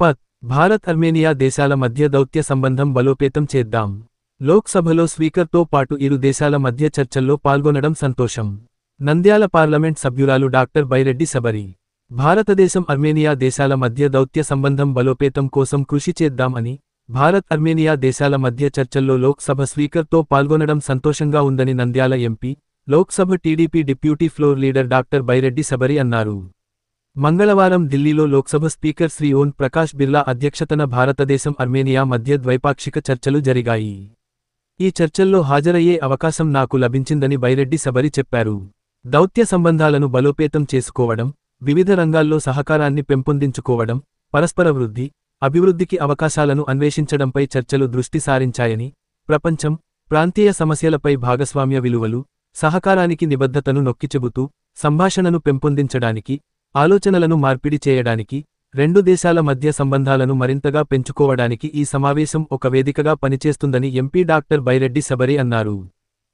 పత్ భారత్ అర్మేనియా దేశాల మధ్య దౌత్య సంబంధం బలోపేతం చేద్దాం. లోక్సభలో స్పీకర్తో పాటు ఇరు దేశాల మధ్య చర్చల్లో పాల్గొనడం సంతోషం. నంద్యాల పార్లమెంట్ సభ్యురాలు డాక్టర్ బైరెడ్డి శబరి. భారతదేశం అర్మేనియా దేశాల మధ్య దౌత్య సంబంధం బలోపేతం కోసం కృషి చేద్దాం అని భారత్ అర్మేనియా దేశాల మధ్య చర్చల్లో లోక్సభ స్పీకర్తో పాల్గొనడం సంతోషంగా ఉందని Nandyal MP Lok Sabha TDP deputy floor leader doctor Byreddy Sabari అన్నారు. మంగళవారం ఢిల్లీలో లోక్సభ స్పీకర్ శ్రీ ఓం ప్రకాష్ బిర్లా అధ్యక్షతన భారతదేశం అర్మేనియా మధ్య ద్వైపాక్షిక చర్చలు జరిగాయి. ఈ చర్చల్లో హాజరయ్యే అవకాశం నాకు లభించిందని బైరెడ్డి సబరి చెప్పారు. దౌత్య సంబంధాలను బలోపేతం చేసుకోవడం వివిధ రంగాల్లో సహకారాన్ని పెంపొందించుకోవడం పరస్పర వృద్ధి అభివృద్ధికి అవకాశాలను అన్వేషించడంపై చర్చలు దృష్టి సారించాయని ప్రపంచం ప్రాంతీయ సమస్యలపై భాగస్వామ్య విలువలు సహకారానికి నిబద్ధతను నొక్కిచెబుతూ సంభాషణను పెంపొందించడానికి ఆలోచనలను మార్పిడి చేయడానికి రెండు దేశాల మధ్య సంబంధాలను మరింతగా పెంచుకోవడానికి ఈ సమావేశం ఒక వేదికగా పనిచేస్తుందని ఎంపీ డాక్టర్ బైరెడ్డి శబరి అన్నారు.